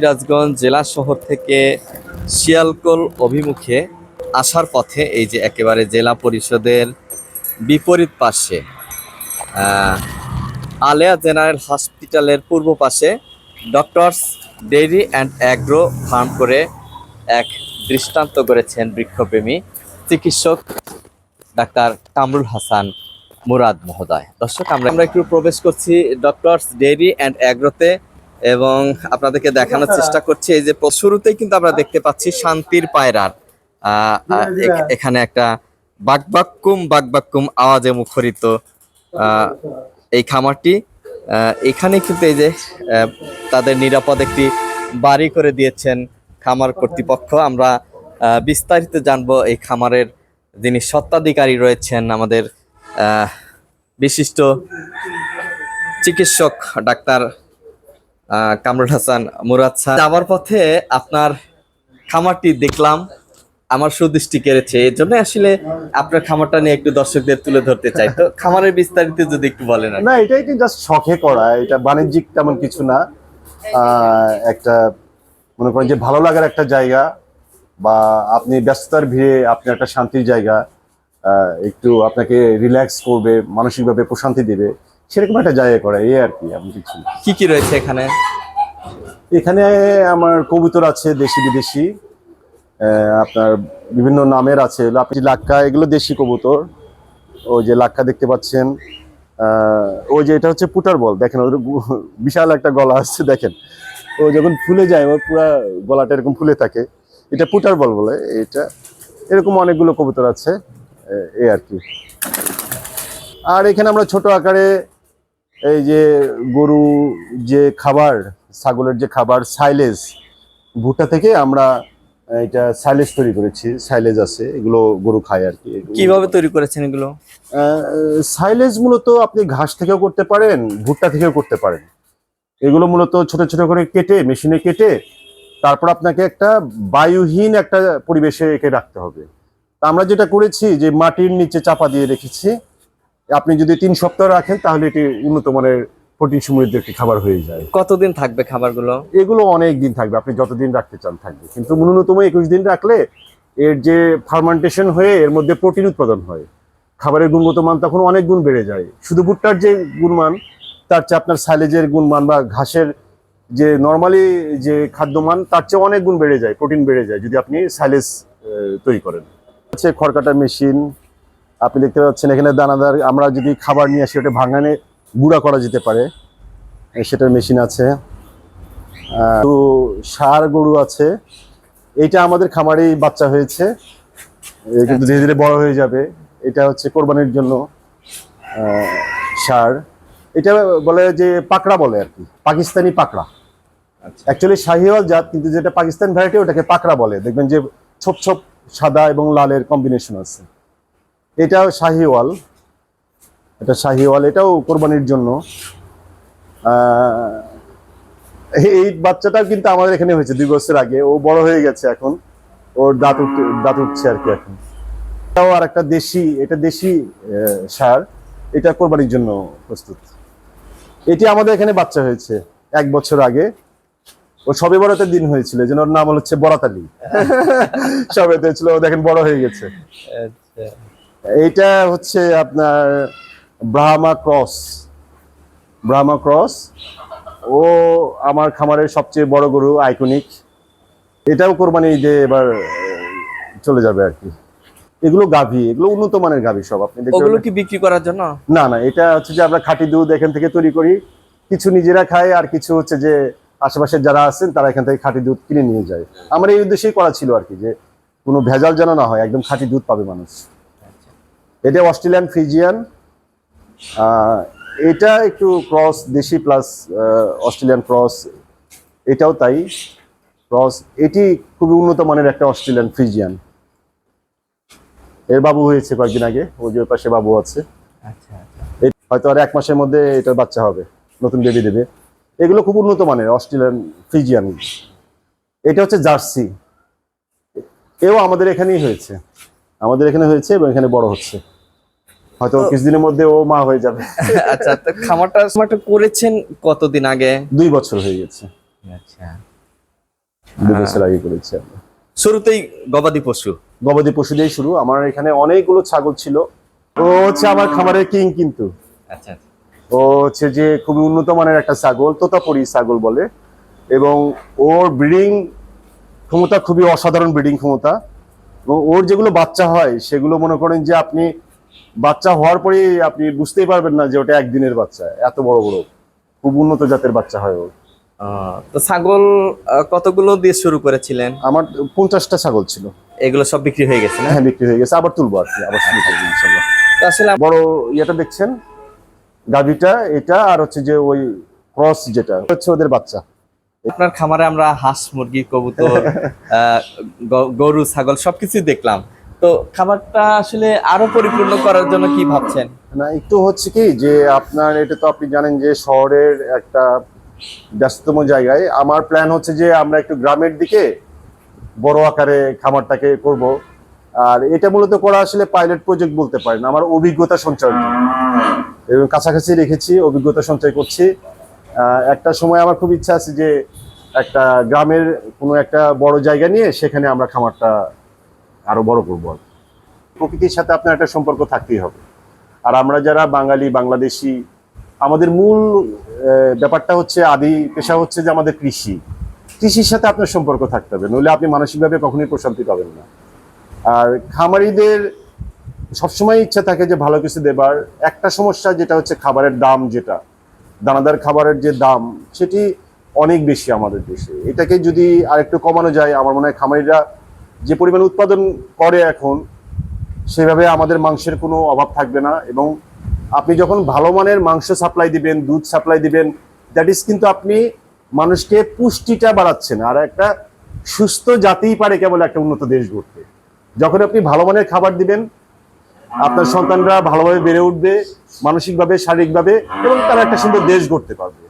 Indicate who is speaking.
Speaker 1: সিরাজগঞ্জ জেলা শহর থেকে শিয়ালকোল অভিমুখে আসার পথে এই যে একেবারে জেলা পরিষদের বিপরীত পাশে আলেয়া জেনারেল হসপিটালের পূর্ব পাশে doctors dairy and agro farm করে এক দৃষ্টান্ত করেছেন বৃক্ষপ্রেমী চিকিৎসক ডাক্তার কামরুল হাসান মুরাদ মহোদয়। দর্শক আমরা আমরা একটু প্রবেশ করছি ডক্টরস ডেইরি অ্যান্ড অ্যাগ্রোতে। এবং আপনাদেরকে দেখানোর চেষ্টা করছি এই যে শুরুতেই কিন্তু আমরা দেখতে পাচ্ছি শান্তির পায়রার আহ, এখ- এখানে একটা বাকবাক্কুম বাকবাক্কুম আওয়াজে মুখরিত এই খামারটি এখানে কিন্তু এই যে তাদের নিরাপদ একটি বাড়ি করে দিয়েছেন খামার কর্তৃপক্ষ। আমরা বিস্তারিত জানব এই খামারের যিনি সত্ত্বাধিকারী রয়েছেন আমাদের বিশিষ্ট চিকিৎসক ডাক্তার কামরুল হাসান মুরাদ স্যার। যাওয়ার পথে আপনার খামারটি দেখলাম আমার সুদৃষ্টি কেড়েছে। এই জন্য আসলে আপনার খামারটা নিয়ে একটু দর্শকদের তুলে ধরতে চাই। তো খামারের বিস্তারিত যদি একটু বলেন
Speaker 2: না এটাই কি জাস্ট শখে করা। এটা বাণিজ্যিক তেমন কিছু না। একটা মনে করেন যে ভালো লাগার একটা জায়গা বা আপনি ব্যস্ততার ভিড়ে আপনি একটা শান্তির জায়গা একটু আপনাকে রিল্যাক্স করবে মানসিকভাবে প্রশান্তি দেবে। সেরকম একটা জায়গা করে এই আর কি আমি কিছু।
Speaker 1: কি কি রয়েছে এখানে?
Speaker 2: এখানে আমার কবুতর আছে দেশি বিদেশি আপনার বিভিন্ন নামের আছে। আপনি লাক্কা এগুলো দেশি কবুতর। ওই যে লাক্কা দেখতে পাচ্ছেন ওই যে এটা হচ্ছে পুটার বল দেখেন ওদের বিশাল একটা গলা আসছে দেখেন। ও যখন ফুলে যায় ওর পুরা গলাটা এরকম ফুলে থাকে। এটা পুটার বল বলে এটা এরকম অনেকগুলো কবুতর আছে এ- এই আর কি। আর এখানে আমরা ছোট আকারে এই যে গরু যে খাবার ছাগলের যে খাবার সাইলেজ ভুট্টা থেকে আমরা এটা সাইলেজ তৈরি করেছি সাইলেজ আছে এগুলো গরু খায় আর কি।
Speaker 1: কীভাবে তৈরি করেছেন এগুলো?
Speaker 2: সাইলেজ মূলত আপনি ঘাস থেকেও করতে পারেন ভুট্টা থেকেও করতে পারেন। এগুলো মূলত ছোট ছোট করে কেটে মেশিনে কেটে তারপর আপনাকে একটা বায়ুহীন একটা পরিবেশে একে রাখতে হবে। তা আমরা যেটা করেছি যে মাটির নিচে চাপা দিয়ে রেখেছি আপনি যদি তিন সপ্তাহ রাখেন তাহলে এটি উন্নত মানের প্রোটিন সমৃদ্ধ একটি খাবার হয়ে যায়।
Speaker 1: কতদিন থাকবে খাবারগুলো?
Speaker 2: এগুলো অনেক দিন থাকবে আপনি যতদিন রাখতে চান থাকবে। কিন্তু ন্যূনতম একুশ দিন রাখলে এর যে ফার্মেন্টেশন হয়ে এর মধ্যে প্রোটিন উৎপাদন হয়। খাবারের গুণগত মান তখন অনেক গুণ বেড়ে যায়। শুধু ভুট্টার যে গুণমান তার চেয়ে আপনার সাইলেজের গুণমান বা ঘাসের যে নর্মালি যে খাদ্যমান তার চেয়ে অনেক গুণ বেড়ে যায় প্রোটিন বেড়ে যায় যদি আপনি সাইলেজ তৈরি করেন। হচ্ছে খড়কাটা মেশিন আপনি দেখতে পাচ্ছেন এখানে দানাদার আমরা যদি খাবার নিয়ে আসি ওটা ভাঙানে গুঁড়া করা যেতে পারে। সেটার মেশিন আছে। তো সার গরু আছে। এটা আমাদের খামারেই বাচ্চা হয়েছে। কিন্তু ধীরে ধীরে বড় হয়ে যাবে। এটা হচ্ছে কোরবানির জন্য সার। এটা বলে যে পাকড়া বলে আর কি পাকিস্তানি পাকড়া।
Speaker 1: আচ্ছা।
Speaker 2: অ্যাকচুয়ালি শাহিওয়াল জাত কিন্তু যেটা পাকিস্তান ভ্যারাইটি ওটাকে পাকড়া বলে। দেখবেন যে ছোপ ছোপ সাদা এবং লালের কম্বিনেশন আছে। এটাও শাহিওয়াল। এটা শাহিওয়াল এটাও কোরবানির জন্য। এই- বাচ্চাটাও কিন্তু আমাদের এখানে হয়েছে দুই বছর আগে। ও বড় হয়ে গেছে এখন। ওর দাঁত উঠতে দাঁত উঠছে আর কি এখন। এটাও আর একটা দেশি এটা দেশি সার। এটা কোরবানির জন্য প্রস্তুত। এটি আমাদের এখানে বাচ্চা হয়েছে এক বছর আগে। ও সবে বরাতের দিন হয়েছিল যেন ওর নাম হচ্ছে বরাত আলী। সবে হয়েছিল ও দেখেন বড় হয়ে গেছে।
Speaker 1: আচ্ছা।
Speaker 2: এইটা হচ্ছে আপনার ব্রাহ্মা ক্রস ব্রাহ্মা ক্রস ও আমার খামারের সবচেয়ে বড় গরু আইকনিক এটাও কোরবানি ঈদে এবার চলে যাবে আর কি। এগুলো গাভী এগুলো উন্নত মানের গাভী সব আপনি
Speaker 1: ওগুলো কি বিক্রি করার জন্য?
Speaker 2: না না এটা হচ্ছে যে আমরা খাঁটি দুধ এখান থেকে তৈরি করি। কিছু নিজেরা খায় আর কিছু হচ্ছে যে আশেপাশে যারা আছেন তারা এখান থেকে খাঁটি দুধ কিনে নিয়ে যায়। আমার এই উদ্দেশ্যেই করা ছিল আর কি যে কোনো ভেজাল যেন না হয় একদম খাঁটি দুধ পাবে মানুষ। এটা অস্ট্রেলিয়ান ফ্রিজিয়ান এটা একটু ক্রস দেশি প্লাস অস্ট্রেলিয়ান ক্রস এটাও তাই। ক্রস এটি খুবই উন্নত মানের একটা অস্ট্রেলিয়ান ফ্রিজিয়ান এর বাবু হয়েছে কয়েকদিন আগে ওই যে পাশে বাবু আছে।
Speaker 1: আচ্ছা আচ্ছা।
Speaker 2: হয়তো আর এক মাসের মধ্যে এটার বাচ্চা হবে নতুন বেবি দেবে। এগুলো খুব উন্নত মানের অস্ট্রেলিয়ান ফ্রিজিয়ান এটা হচ্ছে জার্সি। এও আমাদের এখানেই হয়েছে। আমাদের এখানে হয়েছে এবং এখানে বড় হচ্ছে। হয়তো কিছুদিনের মধ্যে ও মা হয়ে যাবে।
Speaker 1: আচ্ছা তো খামারটা খামারটা করেছেন কতদিন আগে?
Speaker 2: দুই বছর হয়ে গেছে।
Speaker 1: আচ্ছা।
Speaker 2: দুটো সেলাই করেছি আমরা।
Speaker 1: শুরুতেই গবাদি পশু?
Speaker 2: গবাদি পশু দিয়েই শুরু। আমার এখানে অনেকগুলো ছাগল ছিল। ও হচ্ছে আমার খামারের কিং কিন্তু।
Speaker 1: আচ্ছা।
Speaker 2: ও হচ্ছে যে খুবই উন্নত মানের একটা ছাগল তোতাপুরি ছাগল বলে। এবং ওর ব্রিডিং ক্ষমতা খুবই অসাধারণ ব্রিডিং ক্ষমতা। এবং ওর যেগুলো বাচ্চা হয় সেগুলো মনে করেন যে আপনি বাচ্চা হওয়ার পরেই আপনি বুঝতেই পারবেন না যে ওটা একদিনের বাচ্চা এত বড় বড়। খুব উন্নত জাতের বাচ্চা হয় ওর।
Speaker 1: তো ছাগল কতগুলো দিয়ে শুরু করেছিলেন?
Speaker 2: আমার পঞ্চাশটা ছাগল ছিল।
Speaker 1: এগুলো সব বিক্রি হয়ে গেছে
Speaker 2: হ্যাঁ বিক্রি হয়ে গেছে। আবার তুলবো আর কি আবার শুরু করব ইনশাল্লাহ।
Speaker 1: আসলে
Speaker 2: বড় ইয়েটা দেখছেন? গাভিটা এটা আর হচ্ছে যে ওই ক্রস যেটা হচ্ছে ওদের বাচ্চা।
Speaker 1: আপনার খামারে আমরা হাঁস মুরগি কবুতর গরু ছাগল সবকিছু দেখলাম। তো খাবারটা আসলে আরও পরিপূর্ণ করার জন্য কি ভাবছেন?
Speaker 2: না একটু হচ্ছে কি যে আপনার এটা তো আপনি জানেন যে শহরের একটা ব্যস্ততম জায়গায়। আমার প্ল্যান হচ্ছে যে আমরা একটু গ্রামের দিকে বড় আকারে খামারটাকে করব। আর এটা মূলত করা আসলে পাইলট প্রজেক্ট বলতে পারেন। আমার অভিজ্ঞতা সঞ্চয়। এবং কাছাকাছি রেখেছি অভিজ্ঞতা সঞ্চয় করছি। একটা সময় আমার খুব ইচ্ছা আছে যে একটা গ্রামের কোনো একটা বড় জায়গা নিয়ে সেখানে আমরা খামারটা আরও বড় করব প্রকৃতির সাথে আপনার একটা সম্পর্ক থাকতেই হবে। আর আমরা যারা বাঙালি, বাংলাদেশি, আমাদের মূল ব্যাপারটা হচ্ছে আদি পেশা হচ্ছে যে আমাদের কৃষি। কৃষির সাথে আপনার সম্পর্ক থাকতে হবে, নইলে আপনি মানসিকভাবে কখনোই প্রশান্তি পাবেন না। আর খামারিদের সবসময় ইচ্ছা থাকে যে ভালো কিছু দেবার। একটা সমস্যা যেটা হচ্ছে খাবারের দাম যেটা দানাদার খাবারের যে দাম, সেটি অনেক বেশি আমাদের দেশে। এটাকে যদি আরেকটু কমানো যায়, আমার মনে হয় খামারিরা যে পরিমাণ উৎপাদন করে এখন, সেভাবে আমাদের মাংসের কোনো অভাব থাকবে না এবং আপনি যখন ভালো মানের মাংস সাপ্লাই দিবেন, দুধ সাপ্লাই দিবেন দ্যাট ইজ কিন্তু আপনি মানুষকে পুষ্টিটা বাড়াচ্ছেন। আর একটা সুস্থ জাতিই পারে কেবল একটা উন্নত দেশ গড়তে। যখন আপনি ভালো মানের খাবার দিবেন আপনার সন্তানরা ভালোভাবে বেড়ে উঠবে মানসিকভাবে শারীরিকভাবে এবং তারা একটা সুন্দর দেশ গড়তে পারবে।